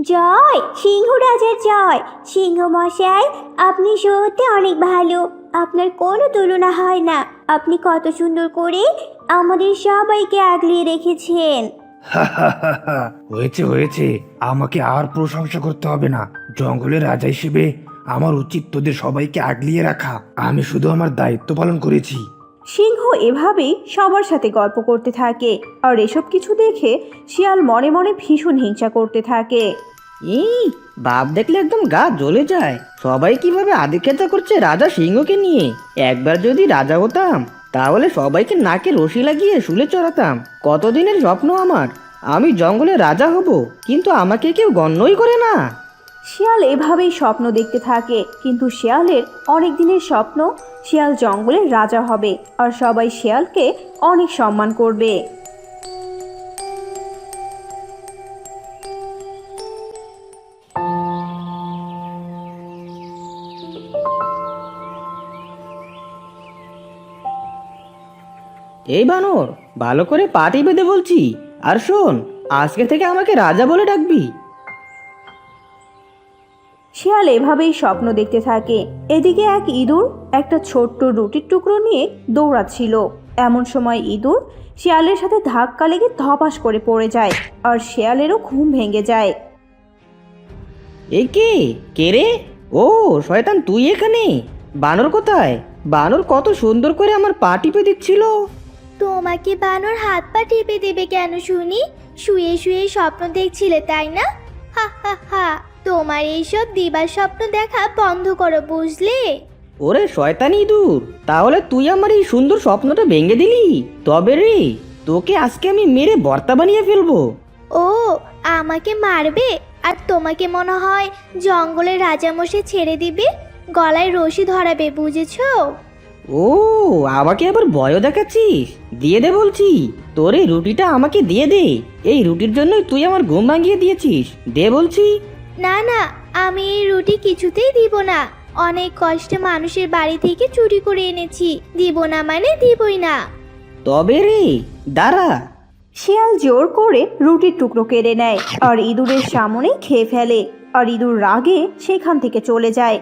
জয় সিংহ রাজার জয়। সিংহ মশাই আপনি সত্যি অনেক ভালো। আপনার কোনো তুলনা হয় না। আপনি কত সুন্দর করে আমাদের সবাইকে আগলিয়ে রেখেছেন। হয়েছে হয়েছে। আমাকে আর প্রশংসা করতে হবে না। জঙ্গলের রাজা হিসেবে আমার উচিত তোদের সবাইকে আগলিয়ে রাখা। আমি শুধু আমার দায়িত্ব পালন করেছি। সিংহ এভাবেই সবার সাথে গল্প করতে থাকে। আর এসব কিছু দেখে শিয়াল মনে মনে ভীষণ হিংসা করতে থাকে। এই বাপ দেখলে একদম গা জ্বলে যায়। সবাই কীভাবে আদিক্ষেতা করছে রাজা সিংহকে নিয়ে? একবার যদি রাজা হতাম, তাহলে সবাইকে নাকে রশি লাগিয়ে শুলে চড়াতাম। কতদিনের স্বপ্ন আমার? আমি জঙ্গলে রাজা হব, কিন্তু আমাকে কেউ গণ্যই করে না। শিয়াল এভাবেই স্বপ্ন দেখতে থাকে, কিন্তু শিয়ালের অনেক দিনের স্বপ্ন, শিয়াল জঙ্গলের রাজা হবে, আর সবাই শিয়ালকে অনেক সম্মান করবে। এই বানর ভালো করে পাটি বেঁধে বলছি। আর শোন আজকে থেকে আমাকে রাজা বলে ডাকবি। শিয়াল এভাবেই স্বপ্ন দেখতে থাকে। এদিকে এক ইঁদুর একটা ছোট্ট রুটির টুকরো নিয়ে দৌড়াচ্ছিল। এমন সময় ইঁদুর শিয়ালের সাথে ধাক্কা লেগে ধপাস করে পড়ে যায় আর শিয়ালেরও ঘুম ভেঙে যায়। এই কে? কে রে? ও শয়তান তুই এখানে? বানর কোথায়? বানর কত সুন্দর করে আমার পা টিপে দিচ্ছিল তোমাকে বানর হাত পা টিপে দেবে কেন শুনি? শুয়ে শুয়ে স্বপ্ন দেখছিলে তাই না? হা হা হা তোমার এইসব দিবার স্বপ্ন দেখা বন্ধ করো বুঝলে? ওরে শয়তানি ইঁদুর তাহলে তুই আমার এই সুন্দর স্বপ্নটা ভেঙে দিলি? তবে রে তোকে আজকে আমি মেরে বর্তা বানিয়ে ফেলব। ও আমাকে মারবে? আর তোমাকে মনে হয় জঙ্গলের রাজামশাই ছেড়ে দিবে? গলায় রশি ধরাবে বুঝেছ? ও আমাকে আবার ভয়ও দেখাচ্ছিস? দিয়ে দে বলছি। তোর এই রুটিটা আমাকে দিয়ে দে। এই রুটির জন্যই তুই আমার ঘুম ভাঙিয়ে দিয়েছিস। দে বলছি। না না আমি এই রুটি কিছুতেই দিব না। অনেক কষ্টে মানুষের বাড়ি থেকে চুরি করে এনেছি। দিব না মানে দিবই না। তবে রে দাঁড়া। শিয়াল জোর করে রুটির টুকরো কেড়ে নেয় আর ইঁদুরের সামনে খেয়ে ফেলে আর ইঁদুর রাগে সেখান থেকে চলে যায়।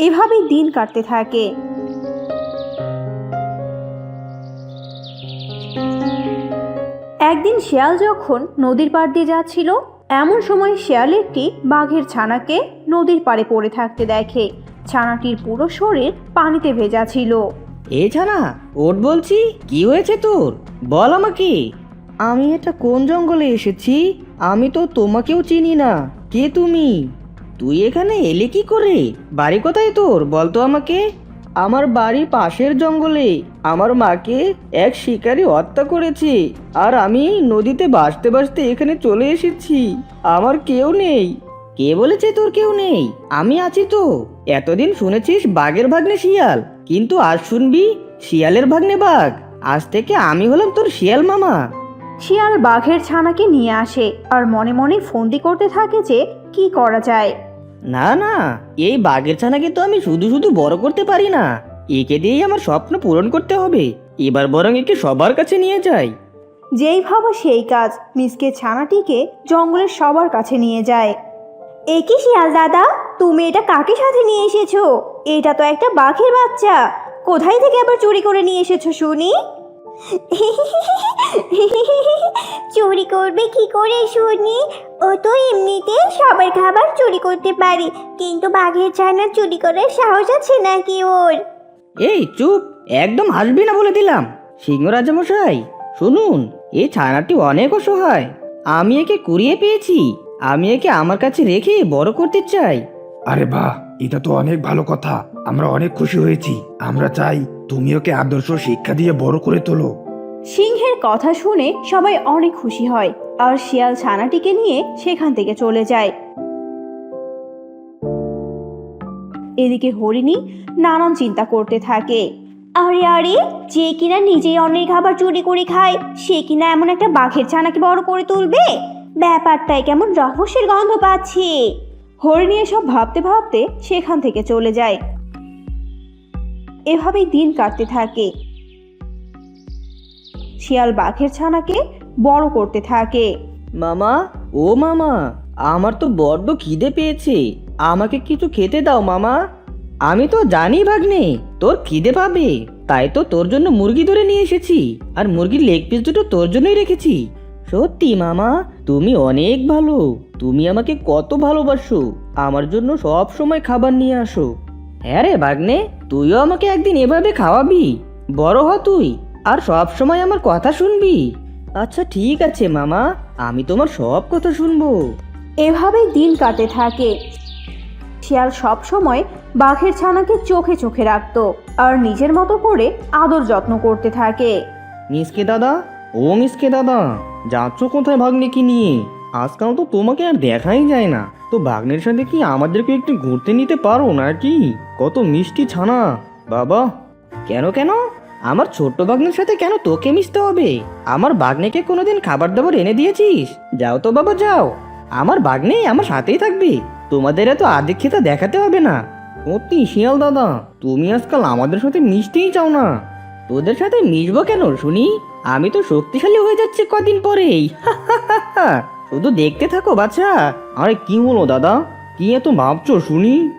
এভাবেই দিন কাটতে থাকে। একদিন শিয়াল যখন নদীর পাড় দিয়ে যাচ্ছিল এমন সময় শিয়াল একটি বাঘের ছানাকে নদীর পাড়ে পড়ে থাকতে দেখে। ছানাটির পুরো শরীর পানিতে ভেজা ছিল। এ ছানা ওট বলছি কি হয়েছে তোর? বল আমাকে। আমি এটা কোন জঙ্গলে এসেছি? আমি তো তোমাকেও চিনি না। কে তুমি? তুই এখানে এলে কি করে? বাড়ি কোথায় তোর? বলতো আমাকে। আমার বাড়ি পাশের জঙ্গলে। আমার মাকে এক শিকারী হত্যা করেছে। আর আমি নদীতে ভাসতে ভাসতে এখানে চলে এসেছি। আমার কেউ নেই। কে বলেছে তোর কেউ নেই? আমি আছি তো। এতদিন শুনেছিস বাঘের ভাগ্নে শিয়াল। কিন্তু আজ শুনবি শিয়ালের ভাগ্নে বাঘ। আজ থেকে আমি হলাম তোর শিয়াল মামা। শিয়াল বাঘের ছানাকে নিয়ে আসে। আর মনে মনে ফন্দি করতে থাকে যে কি করা যায়। না না, এই বাঘের ছানাকে তো আমি শুধু শুধু বড় করতে পারি না। একে দিয়েই আমার স্বপ্ন পূরণ করতে হবে। এবার বরং একে সবার কাছে নিয়ে যাই। যেই ভাবা সেই কাজ, মিসকে ছানাটিকে জঙ্গলের সবার কাছে নিয়ে যায়। এ কি শিয়াল দাদা? তুমি এটা কাকে সাথে নিয়ে এসেছ? এটা তো একটা বাঘের বাচ্চা। কোথায় থেকে আবার চুরি করে নিয়ে এসেছ, শুনি? চুরি করবে কি করে শুনি? ও তো এমনিতে সবার খাবার চুরি করতে পারে কিন্তু বাঘের ছানা চুরি করার সাহস আছে নাকি ওর? এই চুপ! একদম হাসবি না বলে দিলাম। সিংহ রাজামশাই শুনুন এই ছানাটি অনেক অসহায়। আমি একে কুড়িয়ে পেয়েছি। আমি একে আমার কাছে রেখে বড় করতে চাই। আরে বাহ এটা তো অনেক ভালো কথা। আমরা অনেক খুশি হয়েছি। আমরা চাই তুমি ওকে আদর্শ শিক্ষা দিয়ে বড় করে তোলো। সিংহের কথা শুনে সবাই অনেক খুশি হয় আর শিয়াল ছানাটিকে নিয়ে সেখান থেকে চলে যায়। এদিকে হরিণী নানান চিন্তা করতে থাকে। আরে আরে, যে কিনা নিজেই অন্যের খাবার চুরি করে খায়, সে কিনা এমন একটা বাঘের ছানাকে বড় করে তুলবে? ব্যাপারটায় কেমন রহস্যের গন্ধ পাচ্ছি। হরিণী এসব ভাবতে ভাবতে সেখান থেকে চলে যায়। এভাবেই দিন কাটতে থাকে। শিয়াল বাঘের ছানাকে বড় করতে থাকে। মামা, ও মামা, আমার তো বড্ড খিদে পেয়েছে। আমাকে কিছু খেতে দাও, মামা। আমি তো জানি, ভাগ্নে, তোর খিদে পাবে। তাই তো তোর জন্য মুরগি ধরে নিয়ে এসেছি। আর মুরগির লেগ পিস দুটো তোর জন্যই রেখেছি। সত্যি, মামা, তুমি অনেক ভালো। তুমি আমাকে কত ভালোবাসো। আমার জন্য সব সময় খাবার নিয়ে আসো। হ্যাঁ রে, ভাগ্নে তুইও আমাকে একদিন এভাবে খাওয়াবি? বড় হ তুই আর সব সময় আমার কথা শুনবি। আচ্ছা ঠিক আছে মামা আমি তোমার সব কথা শুনব। এভাবেই দিন কাটে থাকে। শিয়াল সব সময় বাঘের ছানাকে চোখে চোখে রাখত আর নিজের মতো করে আদর যত্ন করতে থাকে। মিসকে দাদা? ও মিসকে দাদা যাচ্ছ কোথায় ভাগ্নেকে নিয়ে? আজকাল তো তোমাকে আর দেখাই যায় না। তো ভাগ্নের সাথে কি আমাদেরকে একটু ঘুরতে নিতে পারো নাকি? কত মিষ্টি ছানা। বাবা। কেন কেন? আমার ছোট্ট ভাগ্নের সাথে কেন তোকে মিশতে হবে? আমার বাগ্নেকে কোনোদিন খাবার দাবার এনে দিয়েছিস? যাও তো বাবা যাও। আমার বাগ্নে আমার সাথেই থাকবে। তোমাদের এত আদিক্ষেতা দেখাতে হবে না। সত্যি শিয়াল দাদা তুমি আজকাল আমাদের সাথে মিশতেই চাও না। তোদের সাথে মিশবো কেন শুনি? আমি তো শক্তিশালী হয়ে যাচ্ছি কদিন পরেই। শুধু দেখতে থাকো বাচ্চা আরে, কি হলো, দাদা? কি এত ভাবছ, শুনি?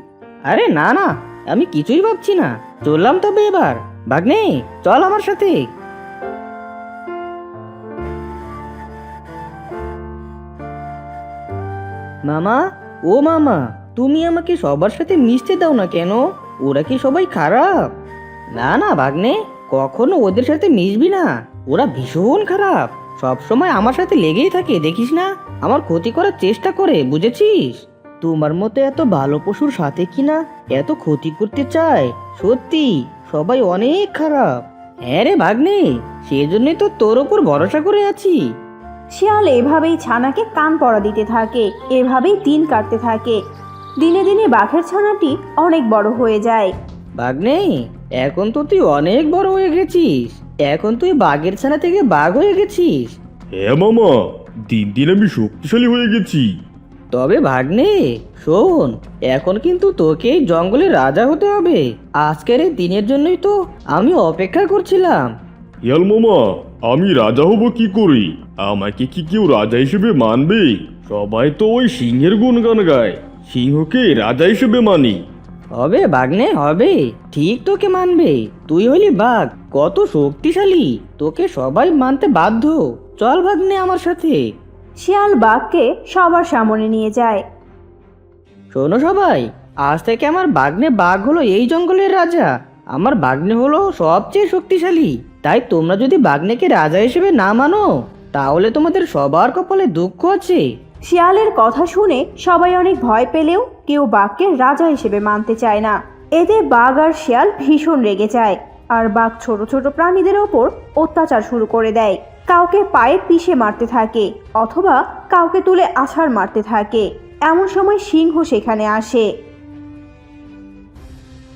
আরে, না না, আমি কিছুই ভাবছি না। চললাম তবে এবার। ভাগ্নে, চল আমার সাথে। মামা, ও মামা, তুমি আমাকে সবার সাথে মিশতে দাও না কেন? ওরা কি সবাই খারাপ? না না, ভাগ্নে, কখনো ওদের সাথে মিশবি না। ওরা ভীষণ খারাপ। সব সময় আমার সাথে লেগেই থাকে দেখিস না? আমার ক্ষতি করার চেষ্টা করে বুঝেছিস? তোমার মতো এত ভালো পশুর সাথে কি না এত ক্ষতি করতে চায়? সত্যি সবাই অনেক খারাপ। হ্যাঁ রে ভাগ্নে সেজন্যই তো তোর ওপর ভরসা করে আছি। শিয়াল এভাবেই ছানাকে কান পড়া দিতে থাকে এভাবেই দিন কাটতে থাকে। দিনে দিনে বাঘের ছানাটি অনেক বড় হয়ে যায়। বাঘনে এখন তো তুই অনেক বড় হয়ে গেছিস। এখন তুই বাঘের ছানা থেকে বাঘ হয়ে গেছিস? হ্যাঁ মামা। দিন দিন আমি শক্তিশালী হয়ে গেছি। তবে ভাগ্নে শোন এখন কিন্তু তোকে এই জঙ্গলে রাজা হতে হবে। আজকের এই দিনের জন্যই তো আমি অপেক্ষা করছিলাম। ইয়াল মামা আমি রাজা হব কি করি? আমাকে কি কেউ রাজা হিসেবে মানবে? সবাই তো ওই সিংহের গুণগান গায়। সিংহকে রাজা হিসেবে মানি। হবে বাঘনে হবে। ঠিক তোকে মানবে। তুই হলি বাঘ কত শক্তিশালী। তোকে সবাই মানতে বাধ্য। চল ভাগ্নে আমার সাথে। শিয়াল বাঘকে সবার সামনে নিয়ে যায়। শোনো সবাই আজ থেকে আমার বাগ্নে বাঘ হলো এই জঙ্গলের রাজা। আমার বাগ্নে হলো সবচেয়ে শক্তিশালী। তাই তোমরা যদি বাগ্নেকে রাজা হিসেবে না মানো তাহলে তোমাদের সবার কপালে দুঃখ আছে। শিয়ালের কথা শুনে সবাই অনেক ভয় পেলেও কেউ বাঘকে রাজা হিসেবে মানতে চায় না। এতে বাঘ আর শিয়াল ভীষণ রেগে যায়, আর বাঘ ছোট ছোট প্রাণীদের ওপর অত্যাচার শুরু করে দেয়। কাউকে পায়ে পিষে মারতে থাকে, অথবা কাউকে তুলে আছাড় মারতে থাকে। এমন সময় সিংহ সেখানে আসে।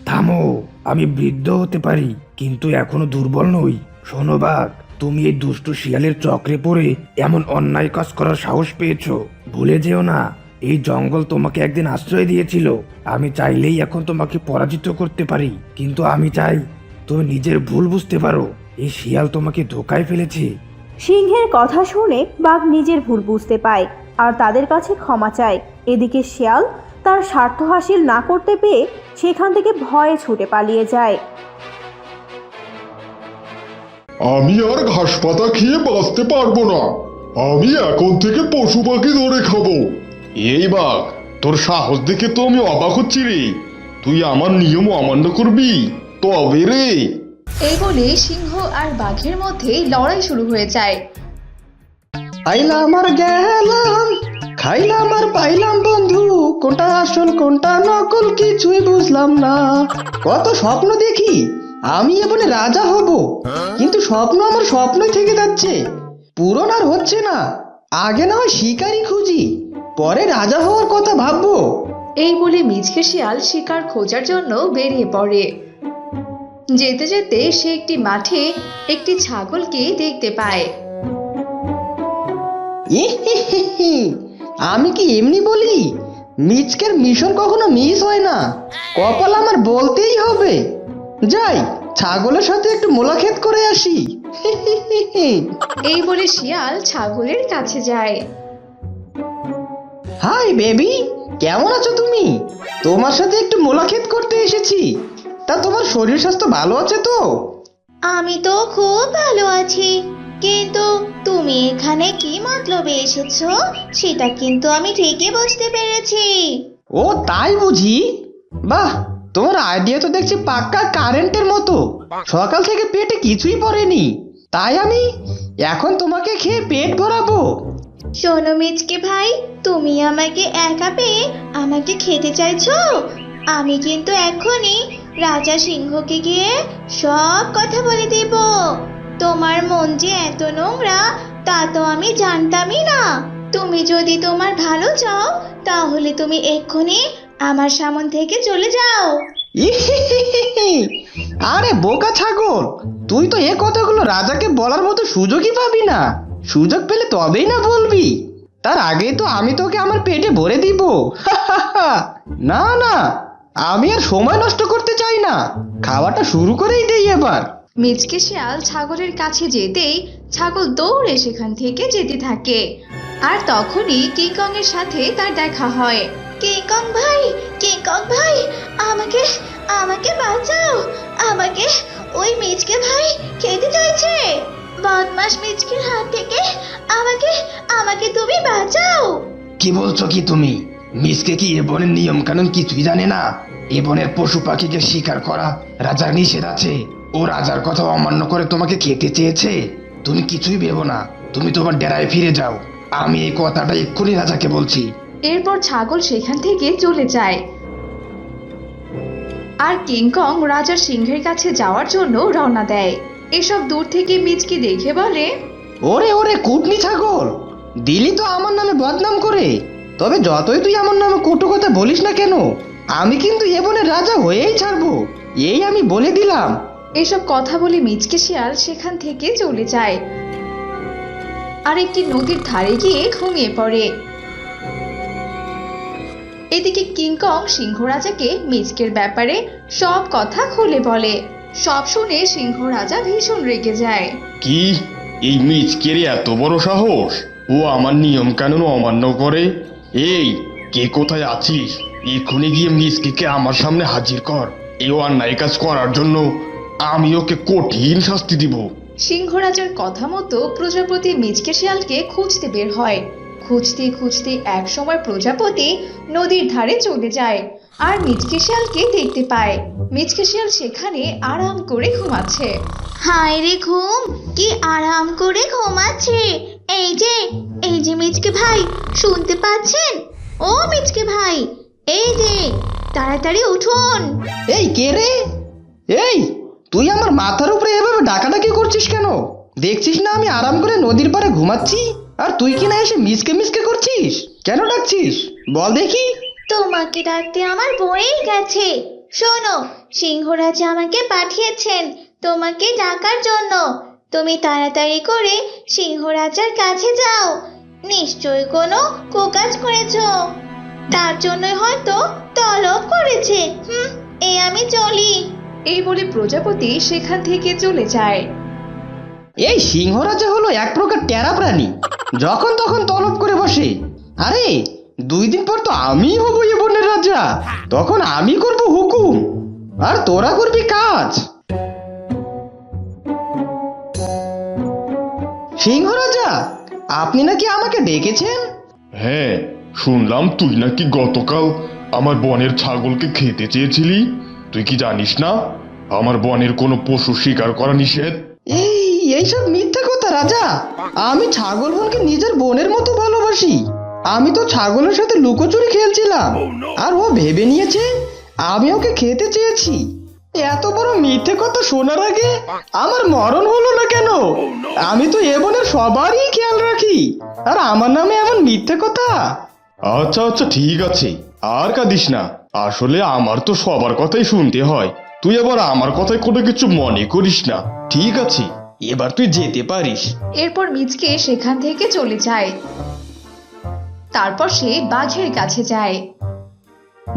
থামো, আমি বৃদ্ধ হতে পারি, কিন্তু এখনও দুর্বল নই। শোনো বাঘ তুমি এই দুষ্ট শিয়ালের চক্রে পড়ে এমন অন্যায় কাজ করার সাহস পেয়েছ। ভুলে যেও না, এই জঙ্গল তোমাকে একদিন আশ্রয় দিয়েছিল। আমি চাইলেই এখন তোমাকে পরাজিত করতে পারি, কিন্তু আমি চাই তুমি নিজের ভুল বুঝতে পারো। এই শিয়াল তোমাকে ধোকায় ফেলেছে। সিংহের কথা শুনে বাঘ নিজের ভুল বুঝতে পায়, আর তাদের কাছে ক্ষমা চায়। এদিকে শিয়াল তার স্বার্থ হাসিল না করতে পেয়ে সেখান থেকে ভয়ে ছুটে পালিয়ে যায়। আমি আর ঘাস পাতা খেয়ে বাঁচতে পারব না। আমি এখন থেকে পশু পাখি ধরে খাব। এই বাঘ তোর সাহস দেখে তো আমি অবাক হচ্ছি রে। তুই আমার নিয়ম অমান্য করবি? তবে রে। এই বলে সিংহ আর বাঘের মধ্যে লড়াই শুরু হয়ে যায়। আইলাম আর গেলাম খাইলাম আর পাইলাম বন্ধু। কোনটা আসল কোনটা নকল কিছুই বুঝলাম না। কত স্বপ্ন দেখি আমি এবারে রাজা হব। কিন্তু স্বপ্ন আমার স্বপ্নই থেকে যাচ্ছে। পূরণ আর হচ্ছে না। আগে না হয় শিকারই খুঁজি। পরে রাজা হওয়ার কথা ভাববো। এই বলে মিচকে শিয়াল শিকার খোঁজার জন্য বেরিয়ে পড়ে। যেতে যেতে সে একটি মাঠে একটি ছাগলকে দেখতে পায়। আমি কি এমনি বলি? মিচকের মিশন কখনো মিস হয় না। কপাল আমার বলতেই হবে। যাই ছাগলের সাথে একটু মোলাখেত করে আসি। এই বলে শিয়াল ছাগলের কাছে যায়। হাই বেবি কেমন আছো তুমি? তোমার সাথে একটু মোলাখেত করতে এসেছি। তা তোমার শরীর স্বাস্থ্য ভালো আছে তো? আমি তো খুব ভালো আছি। কিন্তু তুমি এখানে কি মতলবে এসেছ? সেটা কিন্তু আমি ঠিকই বুঝতে পেরেছি। ও তাই বুঝি? বাহ তোমার আইডিয়া তো দেখছি পাক্কা কারেন্টের মতো। সকাল থেকে পেটে কিছুই পড়েনি। তাই আমি এখন তোমাকে খেয়ে পেট ভরাবো। শোনো মিচকে ভাই তুমি আমাকে একা পেয়ে আমাকে খেতে চাইছো? আমি কিন্তু এখনই রাজা সিংহকে গিয়ে সব কথা বলে দেব। তোমার মন যে এত নোংরা তা তো আমি জানতামই না। তুমি যদি তোমার ভালো চাও তাহলে তুমি এক্ষুনি আমার সামন থেকে চলে যাও। আরে বোকা ছাগল তুই তো এ কথাগুলো রাজাকে বলার মতো সুযোগই পাবি না। সুযোগ পেলে তবেই না বলবি। তার আগেই তো আমি তোকে আমার পেটে ভরে দিব। না না আমি আর সময় নষ্ট করতে চাই না। খাওয়াটা শুরু করেই দেই এবার। মিচকে শিয়াল ছাগলের কাছে যেতেই ছাগল দৌড়ে সেখান থেকে যেতে থাকে। আর তখনই কিংকং এর সাথে তার দেখা হয়। কিংকং ভাই? কিংকং ভাই? আমাকে আমাকে বাঁচাও। আমাকে ওই মিচকে ভাই খেতে চাইছে। বদমাস মিচকের হাত থেকে আমাকে আমাকে তুমি বাঁচাও। কি বলছো কি তুমি? মিসকে কি এ বনের নিয়ম কানুন কিছুই জানে না? এ বনের পশু পাখিকে শিকার করা রাজার নিষেধ আছে। ও রাজার কথা অমান্য করে তোমাকে খেতে চেয়েছে। তুমি কিছুই ভেবো না। তুমি তোমার ডেরায় ফিরে যাও। আমি এই কথাটা এক্ষুনি রাজাকে বলছি। এরপর ছাগল সেখান থেকে চলে যায়। আর কিংকং রাজার সিংহের কাছে যাওয়ার জন্য রওনা দেয়। এসব দূর থেকে মিচকে দেখে বলে ওরে ওরে কুটনি ছাগল দিলি তো আমার নামে বদনাম করে। তবে যতই তুই আমার নামে কটু কথা বলিস না কেন আমি কিন্তু এ বনের রাজা হয়েই ছাড়বো এই আমি বলে দিলাম। এসব কথা বলে মিচকে শিয়াল সেখান থেকে চলে যায়। আর একটি নদীর ধারে গিয়ে ঘুমিয়ে পড়ে। এদিকে কিংকং সিংহ রাজাকে মিচকের ব্যাপারে সব কথা খুলে বলে। সব শুনে সিংহ রাজা ভীষণ রেগে যায়। কি? এই মিচকের এত বড় সাহস? ও আমার নিয়ম কানুন অমান্য করে? এই কে কোথায় আছিস? এক্ষুনি গিয়ে মিচকে আমার সামনে হাজির কর। এই অন্যায় কাজ করার জন্য আমি ওকে কঠিন শাস্তি দিব। সিংহরাজার কথা মতো প্রজাপতি মিচকে শিয়ালকে খুঁজতে বের হয়। খুঁজতে খুঁজতে এক সময় প্রজাপতি নদীর ধারে চলে যায় আর মিচকে শিয়ালকে দেখতে পায়। মিচকে শিয়াল সেখানে আরাম করে ঘুমাচ্ছে। হায় রে ঘুম কি আরাম করে ঘুমাচ্ছে। এই যে এই যে মিচকে ভাই শুনতে পাচ্ছেন? ও মিচকে ভাই এই যে তাড়াতাড়ি উঠুন। এই কে রে? এই তুই আমার মাথার উপরে এভাবে ডাকাডাকি করছিস কেন? দেখছিস না আমি আরাম করে নদীর পাড়ে ঘুমাচ্ছি? আর তুই কি না এসে মিসকে মিসকে করছিস? কেন ডাকছিস? বল দেখি। তোমাকে ডাকতে আমার বয়েই গেছে। শোনো সিংহরাজ আমাকে পাঠিয়েছেন তোমাকে ডাকার জন্য। তুমি তাড়াতাড়ি করে সিংহরাজার কাছে যাও। নিশ্চয় কোনো কুকাজ করেছ। তার জন্যই হয়তো তলব করেছে। হুম এ আমি চলি। এই বলে প্রজাপতি সেখান থেকে চলে যায়। এই সিংহরাজা হলো এক প্রকার টেরা প্রাণী। যখন তখন তলব করে বসে। আরে, দুই দিন পর তো আমি হব এ বনের রাজা। তখন আমি করব হুকুম। আর তোরা করবি কাজ। সিংহরাজা আপনি নাকি আমাকে ডেকেছেন? হ্যাঁ শুনলাম তুই নাকি গতকাল আমার বনের ছাগলকে খেতে চেয়েছিলি। তুই কি জানিস না, আমার বনের কোনো পশু শিকার করা নিষেধ? এইসব মিথ্যা কথা, রাজা? আমি ছাগল বোনকে নিজের বোনের মতো ভালোবাসি। আমি তো ছাগলের সাথে লুকোচুরি খেলছিলাম। আর ও ভেবে নিয়েছে, আমি ওকে খেতে চেয়েছি। এত বড় মিথ্যে কথা শোনার আগে আমার মরণ হলো না কেন? আমি তো এ বোনের সবারই খেয়াল রাখি। আর আমার নামে এমন মিথ্যে কথা? আচ্ছা আচ্ছা ঠিক আছে। আর কাঁদিস না। আসলে আমার তো সবার কথাই শুনতে হয়। তুই আবার আমার কথায় কোনো কিছু মনে করিস না। ঠিক আছে। এবার তুই যেতে পারিস। এরপর মিচকে সেখান থেকে চলে যায়। তারপর সে বাঘের কাছে যায়।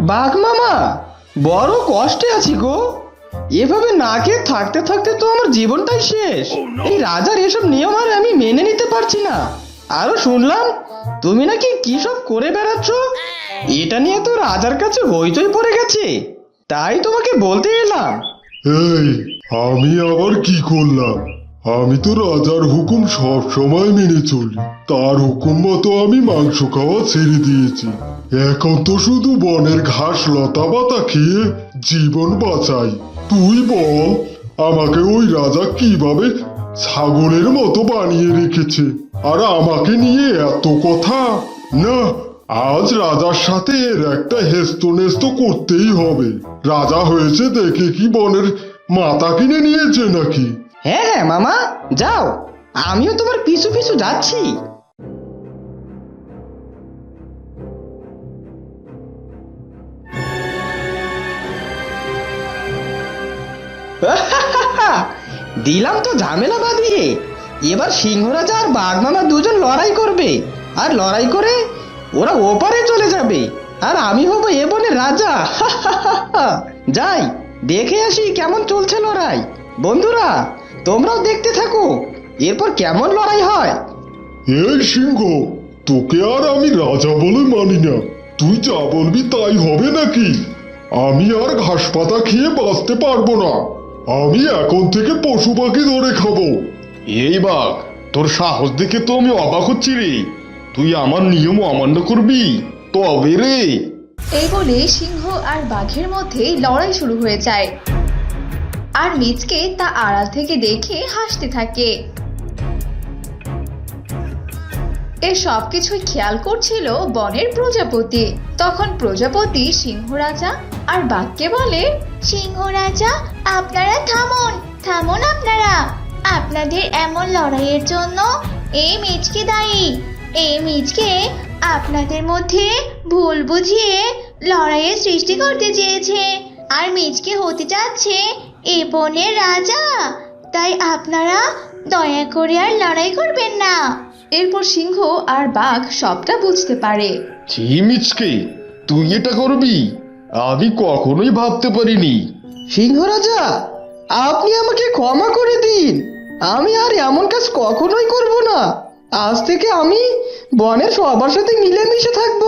বাঘ মামা বড় কষ্টে আছি গো। এভাবে না খেয়ে থাকতে থাকতে তো আমার জীবনটাই শেষ। এই রাজার এসব নিয়ম আর আমি মেনে নিতে পারছি না। আরও শুনলাম তুমি নাকি কি সব করে বেড়াচ্ছ? এটা নিয়ে তো রাজার কাছে হইচই পড়ে গেছে। তাই তোমাকে বলতে এলাম। এই আমি আবার কি করলাম? আমি তো রাজার হুকুম সব সময় মেনে চলি। তার হুকুম মতো আমি মাংস খাওয়া ছেড়ে দিয়েছি। এখন তো শুধু বনের ঘাস লতা পাতা খেয়ে জীবন বাঁচাই। তুই বল, আমাকে ওই রাজা কীভাবে ছাগলের মতো বানিয়ে রেখেছে? আর আমাকে নিয়ে এত কথা? না, আজ রাজার সাথে এর একটা হেস্ত নেস্ত করতেই হবে। রাজা হয়েছে দেখে কি বনের মাথা কিনে নিয়েছে নাকি? হ্যাঁ হ্যাঁ মামা, যাও। আমিও তোমার পিছু পিছু যাচ্ছি। দিলাম তো ঝামেলা বাঁধিয়ে। এবার সিংহরাজা আর বাঘমামা দুজন লড়াই করবে। আর লড়াই করে ওরা ওপারে চলে যাবে। আর আমি হব এ বনের রাজা। যাই, দেখে আসি কেমন চলছে লড়াই। বন্ধুরা তোমরাও দেখতে থাকো। এরপর কেমন লড়াই হয়? এই সিংহ তোকে আর আমি রাজা বলে মানি না। তুই যা বলবি তাই হবে নাকি? আমি আর ঘাস পাতা খেয়ে বাঁচতে পারব না। আমি এখন থেকে পশু পাখি ধরে খাব। এই বাঘ তোর সাহস দেখে তো আমি অবাক হচ্ছি রে। তুই আমার নিয়ম অমান্য করবি? তবে রে। এই বলে সিংহ আর বাঘের মধ্যে লড়াই শুরু হয়ে যায়। আর মিচকে তা আড়াল থেকে দেখে হাসতে থাকে। এ সব কিছুই খেয়াল করছিল বনের প্রজাপতি। তখন প্রজাপতি সিংহ রাজা আর বাঘকে বলে সিংহ রাজা আপনারা থামুন থামুন আপনারা। আপনাদের এমন লড়াইয়ের জন্য এই মিচকে দায়ী। এই মিচকে আপনাদের মধ্যে ভুল বুঝিয়ে লড়াইয়ের সৃষ্টি করতে চেয়েছে। আর মিচকে হতে যাচ্ছে এ বনের রাজা তাই আপনারা দয়া করে আর লড়াই করবেন না। এরপর সিংহ আর বাঘ সবটা বুঝতে পারে। ছি মিচকে তুই এটা করবি? আমি কখনোই ভাবতে পারিনি। সিংহ রাজা আপনি আমাকে ক্ষমা করে দিন। আমি আর এমন কাজ কখনোই করব না। আজ থেকে আমি বনের সবার সাথে মিলেমিশে থাকব।